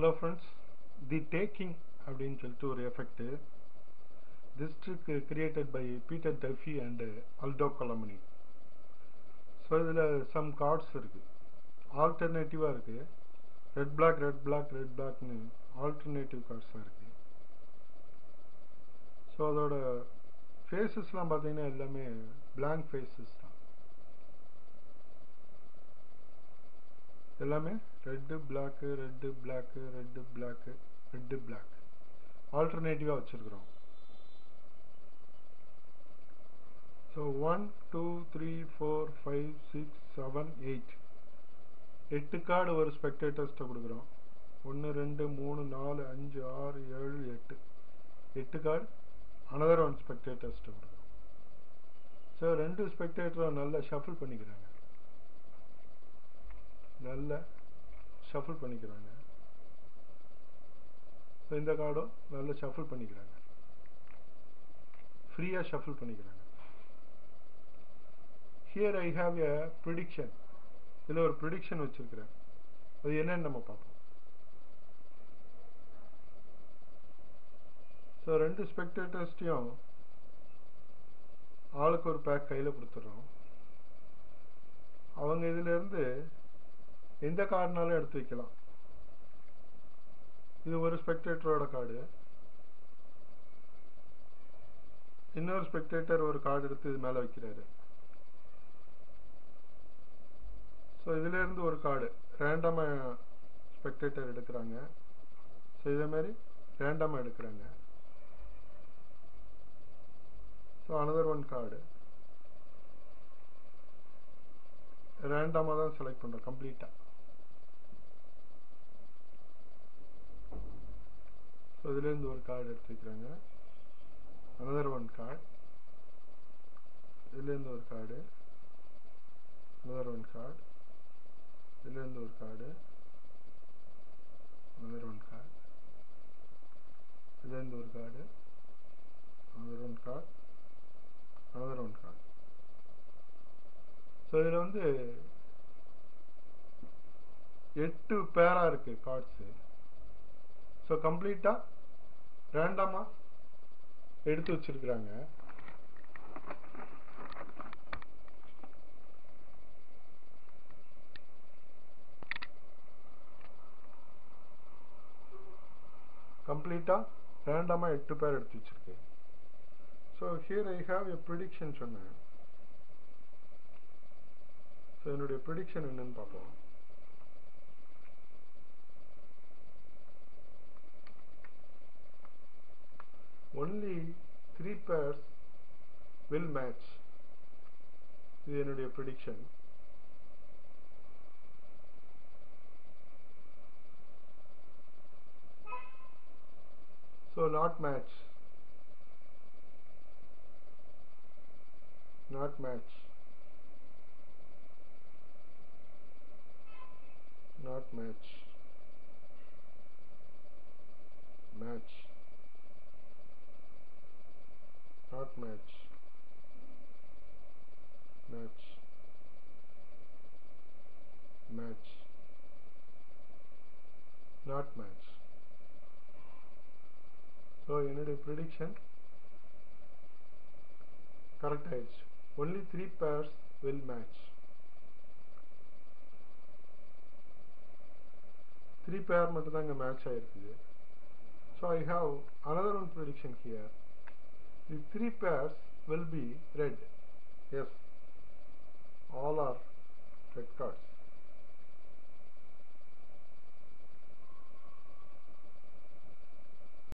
Hello friends தி taking அப்படின்னு சொல்லிட்டு ஒரு effect this trick created by Peter Duffy and Aldo Colombini so இதில் some cards இருக்குது ஆல்டர்னேட்டிவாக இருக்குது red black red black red பிளாக்னு alternative கார்ட்ஸாக இருக்குது ஸோ அதோட ஃபேஸஸ்லாம் பார்த்தீங்கன்னா எல்லாமே பிளாங்க் ஃபேஸஸ் தான். எல்லாமே red black red black red black red black ஆல்டர்னேட்டிவாக வச்சுருக்குறோம். So one two three four five six seven eight எட்டு கார்டு ஒரு ஸ்பெக்டேட்டர்ஸ்ட்டை கொடுக்குறோம். ஒன்று ரெண்டு மூணு நாலு அஞ்சு ஆறு ஏழு எட்டு. எட்டு கார்டு அனதர் ஒன் ஸ்பெக்டேட்டர்ஸ்ட்டை கொடுக்குறோம். ஸோ ரெண்டு ஸ்பெக்டேட்டரை நல்லா ஷஃபிள் பண்ணிக்கிறாங்க. நல்லா ஷஃபிள் பண்ணிக்கிறாங்க. ஸோ இந்த கார்டும் நல்லா ஷஃபிள் பண்ணிக்கிறாங்க. ஃப்ரீயாக ஷஃபிள் பண்ணிக்கிறாங்க. Here I have a prediction இதில் ஒரு ப்ரிடிக்ஷன் வச்சுருக்கிறேன் அது என்னன்னு நம்ம பார்ப்போம். ஸோ ரெண்டு ஸ்பெக்டேட்டர்ஸ்டையும் ஆளுக்கு ஒரு பேக் கையில் கொடுத்துட்றோம். அவங்க இதிலேருந்து எந்த கார்டுனாலும் எடுத்து வைக்கலாம். இது ஒரு ஸ்பெக்டேட்டரோட கார்டு இன்னொரு ஸ்பெக்டேட்டர் ஒரு கார்டு எடுத்து இது மேலே வைக்கிறாரு. ஸோ இதிலேருந்து ஒரு கார்டு ரேண்டமாக ஸ்பெக்டேட்டர் எடுக்கிறாங்க. ஸோ இதே மாதிரி ரேண்டமாக எடுக்கிறாங்க. ஸோ அனதர் ஒன் கார்டு ரேண்டமாக தான் செலக்ட் பண்ணுறோம் கம்ப்ளீட்டாக ஸோ இதுலேருந்து ஒரு கார்டு எடுத்து வைக்கிறாங்க அனதர் ஒன் கார்டு இதுலேருந்து ஒரு கார்டு அனதர் ஒன் கார்டு இதுலேருந்து ஒரு கார்டு அனதர் ஒன் கார்டு இதுலேருந்து ஒரு card another one card another one card so இதில் வந்து எட்டு பேரா இருக்கு கார்ட்ஸு ஸோ கம்ப்ளீட்டாக ரேண்டமாக எடுத்து வச்சிருக்கிறாங்க. கம்ப்ளீட்டாக ரேண்டமாக எட்டு பேர் எடுத்து வச்சிருக்கு so here I have a prediction சொன்னேன். ஸோ என்னுடைய ப்ரிடிக்ஷன் என்னன்னு பார்ப்போம். only three pairs will match இது என்னுடைய prediction so not match not match not match match match match match not match so என்னுடைய prediction correct ஆயிடுச்சு only three pairs will match three pair மட்டும் தான் இங்கே மேட்ச் ஆயிருக்குது so I have another one prediction here The three pairs will be red yes